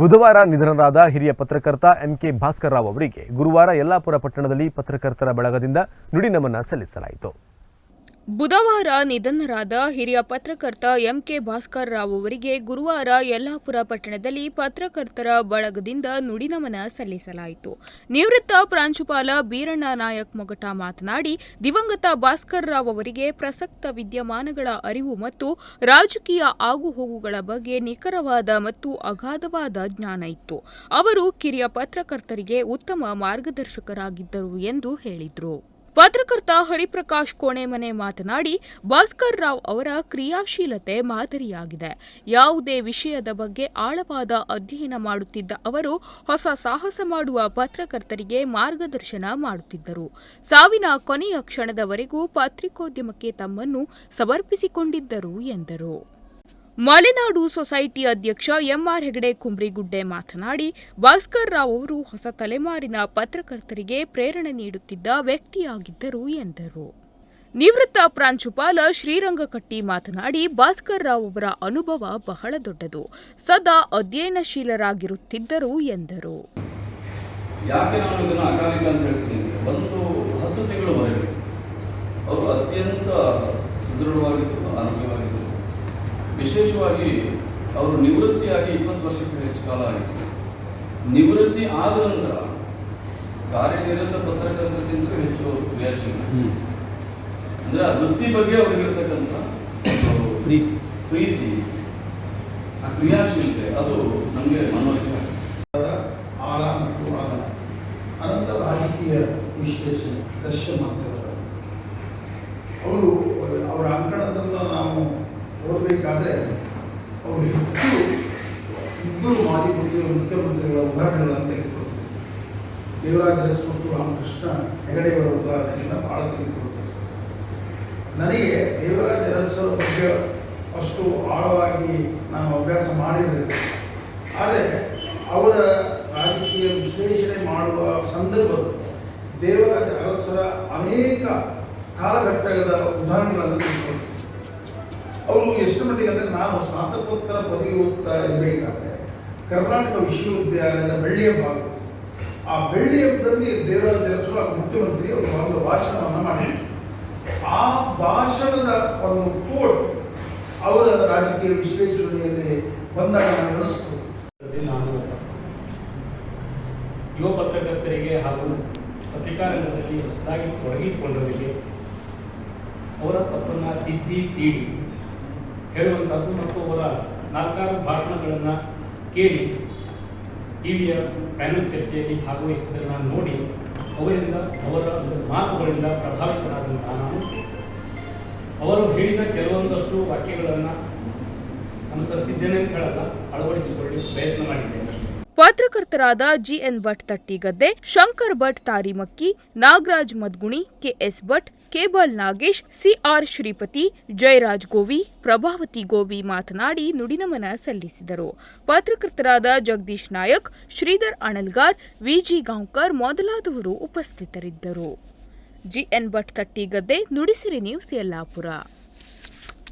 ಬುಧವಾರ ನಿಧನರಾದ ಹಿರಿಯ ಪತ್ರಕರ್ತ ಎಂ ಕೆ ಭಾಸ್ಕರ್ ರಾವ್ ಅವರಿಗೆ ಗುರುವಾರ ಯಲ್ಲಾಪುರ ಪಟ್ಟಣದಲ್ಲಿ ಪತ್ರಕರ್ತರ ಬಳಗದಿಂದ ನುಡಿ ನಮನ ಸಲ್ಲಿಸಲಾಯಿತು. ಬುಧವಾರ ನಿಧನರಾದ ಹಿರಿಯ ಪತ್ರಕರ್ತ ಎಂಕೆ ಭಾಸ್ಕರ್ ರಾವ್ ಅವರಿಗೆ ಗುರುವಾರ ಯಲ್ಲಾಪುರ ಪಟ್ಟಣದಲ್ಲಿ ಪತ್ರಕರ್ತರ ಬಳಗದಿಂದ ನುಡಿನಮನ ಸಲ್ಲಿಸಲಾಯಿತು. ನಿವೃತ್ತ ಪ್ರಾಂಶುಪಾಲ ಬೀರಣ್ಣ ನಾಯಕ್ ಮೊಗಟ ಮಾತನಾಡಿ, ದಿವಂಗತ ಭಾಸ್ಕರ್ ರಾವ್ ಅವರಿಗೆ ಪ್ರಸಕ್ತ ವಿದ್ಯಮಾನಗಳ ಅರಿವು ಮತ್ತು ರಾಜಕೀಯ ಆಗುಹೋಗುಗಳ ಬಗ್ಗೆ ನಿಖರವಾದ ಮತ್ತು ಅಗಾಧವಾದ ಜ್ಞಾನ ಇತ್ತು. ಅವರು ಕಿರಿಯ ಪತ್ರಕರ್ತರಿಗೆ ಉತ್ತಮ ಮಾರ್ಗದರ್ಶಕರಾಗಿದ್ದರು ಎಂದು ಹೇಳಿದರು. ಪತ್ರಕರ್ತ ಹರಿಪ್ರಕಾಶ್ ಕೋಣೆಮನೆ ಮಾತನಾಡಿ, ಭಾಸ್ಕರ್ ರಾವ್ ಅವರ ಕ್ರಿಯಾಶೀಲತೆ ಮಾದರಿಯಾಗಿದೆ. ಯಾವುದೇ ವಿಷಯದ ಬಗ್ಗೆ ಆಳವಾದ ಅಧ್ಯಯನ ಮಾಡುತ್ತಿದ್ದ ಅವರು, ಹೊಸ ಸಾಹಸ ಮಾಡುವ ಪತ್ರಕರ್ತರಿಗೆ ಮಾರ್ಗದರ್ಶನ ಮಾಡುತ್ತಿದ್ದರು. ಸಾವಿನ ಕೊನೆಯ ಕ್ಷಣದವರೆಗೂ ಪತ್ರಿಕೋದ್ಯಮಕ್ಕೆ ತಮ್ಮನ್ನು ಸಮರ್ಪಿಸಿಕೊಂಡಿದ್ದರು ಎಂದರು. ಮಲೆನಾಡು ಸೊಸೈಟಿ ಅಧ್ಯಕ್ಷ ಎಂಆರ್ ಹೆಗಡೆ ಕುಂಬ್ರಿಗುಡ್ಡೆ ಮಾತನಾಡಿ, ಭಾಸ್ಕರ್ ರಾವ್ ಅವರು ಹೊಸ ತಲೆಮಾರಿನ ಪತ್ರಕರ್ತರಿಗೆ ಪ್ರೇರಣೆ ನೀಡುತ್ತಿದ್ದ ವ್ಯಕ್ತಿಯಾಗಿದ್ದರು ಎಂದರು. ನಿವೃತ್ತ ಪ್ರಾಂಶುಪಾಲ ಶ್ರೀರಂಗಕಟ್ಟಿ ಮಾತನಾಡಿ, ಭಾಸ್ಕರ್ ರಾವ್ ಅವರ ಅನುಭವ ಬಹಳ ದೊಡ್ಡದು, ಸದಾ ಅಧ್ಯಯನಶೀಲರಾಗಿರುತ್ತಿದ್ದರು ಎಂದರು. ಅತ್ಯಂತ ವಿಶೇಷವಾಗಿ ಅವರು ನಿವೃತ್ತಿಯಾಗಿ ಇಪ್ಪತ್ತು ವರ್ಷಕ್ಕೆ ಹೆಚ್ಚು ಕಾಲ ಆಯಿತು. ನಿವೃತ್ತಿ ಆದ ನಂತರ ಕಾರ್ಯನಿರತ ಪತ್ರಕರ್ತಕ್ಕಿಂತ ಹೆಚ್ಚು ಕ್ರಿಯಾಶೀಲ. ಅಂದರೆ ಆ ವೃತ್ತಿ ಬಗ್ಗೆ ಅವ್ರಿಗಿರ್ತಕ್ಕಂಥ ಇರತಕ್ಕಂಥ ಪ್ರೀತಿ. ಪ್ರೀತಿ ಆ ಕ್ರಿಯಾಶೀಲತೆ ಅದು ನಮಗೆ ಮನವರಿಕೆ ಆಗಿದೆ ಆಳ ಮತ್ತು ಆಳ. ಅನಂತ ರಾಜಕೀಯ ವಿಶ್ಲೇಷಣೆ ದರ್ಶನ ಮಾಧ್ಯಮದ ಅವರು ಅವರ ಅಂಕಣದನ್ನು ನಾವು ಓದಬೇಕಾದ್ರೆ ಅವರು ಹೆಚ್ಚು ಇಬ್ಬರು ಮಾಜಿ ಮುಖ್ಯ ಮುಖ್ಯಮಂತ್ರಿಗಳ ಉದಾಹರಣೆಗಳನ್ನು ತೆಗೆದುಕೊಳ್ತಾರೆ ದೇವರಾಜ ಅರಸು ಮತ್ತು ರಾಮಕೃಷ್ಣ ಹೆಗಡೆಯವರ ಉದಾಹರಣೆಯನ್ನು ಭಾಳ ತೆಗೆದುಕೊಳ್ತಾರೆ ನನಗೆ ದೇವರಾಜ ಅರಸರ ಬಗ್ಗೆ ಅಷ್ಟು ಆಳವಾಗಿ ನಾನು ಅಭ್ಯಾಸ ಮಾಡಿರಬೇಕು ಆದರೆ ಅವರ ರಾಜಕೀಯ ವಿಶ್ಲೇಷಣೆ ಮಾಡುವ ಸಂದರ್ಭದಲ್ಲಿ ದೇವರಾಜ ಅರಸರ ಅನೇಕ ಕಾಲಘಟ್ಟದ ಉದಾಹರಣೆಗಳನ್ನು ತಿಳ್ಕೊಳ್ತೀನಿ ಅವರು ಎಷ್ಟು ಮಟ್ಟಿಗೆ ಅಂದರೆ ನಾನು ಸ್ನಾತಕೋತ್ತರ ಪದವಿ ಓದ್ತಾ ಇರಬೇಕಾದ್ರೆ ಕರ್ನಾಟಕ ವಿಶ್ವವಿದ್ಯಾಲಯದ ಬೆಳ್ಳಿಯ ಭಾಗ. ಆ ಬೆಳ್ಳಿ ಹಬ್ಬದಲ್ಲಿ ದೇವರಾಜ ಆಗ ಮುಖ್ಯಮಂತ್ರಿ ಅವರು ಒಂದು ಭಾಷಣವನ್ನು ಮಾಡಿದರು. ಆ ಭಾಷಣದ ಒಂದು ಕೋಟ್ ಅವರ ರಾಜಕೀಯ ವಿಶ್ಲೇಷಣೆಯಲ್ಲಿ ಬಂದಾಗ ನಡೆಸ್ತು ನಾನು ಯುವ ಪತ್ರಕರ್ತರಿಗೆ ಹಾಗೂ ಪತ್ರಿಕಾ ರಂಗದಲ್ಲಿ ಹೊಸದಾಗಿ ತೊಡಗಿಕೊಂಡವರಿಗೆ ಅವರ ತಪ್ಪನ್ನು ತಿದ್ದಿ ತೀಡಿ ಹೇಳುವಂಥದ್ದು ಮತ್ತು ಅವರ ನಾಲ್ಕಾರು ಭಾಷಣಗಳನ್ನು ಕೇಳಿ ಟಿ ವಿಯ ಪ್ಯಾನಲ್ ಚರ್ಚೆಯಲ್ಲಿ ಭಾಗವಹಿಸಿದ್ದನ್ನು ನಾನು ನೋಡಿ ಅವರಿಂದ, ಅವರ ಮಾತುಗಳಿಂದ ಪ್ರಭಾವಿತನಾದಂತಹ ನಾನು. ಅವರು ಹೇಳಿದ ಕೆಲವೊಂದಷ್ಟು ವಾಕ್ಯಗಳನ್ನು ಅನುಸರಿಸಿದ್ದೇನೆ ಅಂತ ಹೇಳಲ್ಲ, ಅಳವಡಿಸಿಕೊಳ್ಳಿ, ಪ್ರಯತ್ನ ಮಾಡಿದ್ದೇನೆ ಪತ್ರಕರ್ತರಾದ GN Bhat Tattigadde, Shankar Bhat Tarimakki, Nagaraj Madguni, KS Bhat, cable Nagesh, CR Shripati, Jayaraj Govi, Prabhavati Govi ಮಾತನಾಡಿ ನುಡಿನಮನ ಸಲ್ಲಿಸಿದರು. ಪತ್ರಕರ್ತರಾದ ಜಗದೀಶ್ ನಾಯಕ್, ಶ್ರೀಧರ್ ಅಣಲ್ಗಾರ್, ವಿಜಿ ಗಾಂವ್ಕರ್ ಮೊದಲಾದವರು ಉಪಸ್ಥಿತರಿದ್ದರು. GN Bhat Tattigadde, Nudisiri news Yellapur.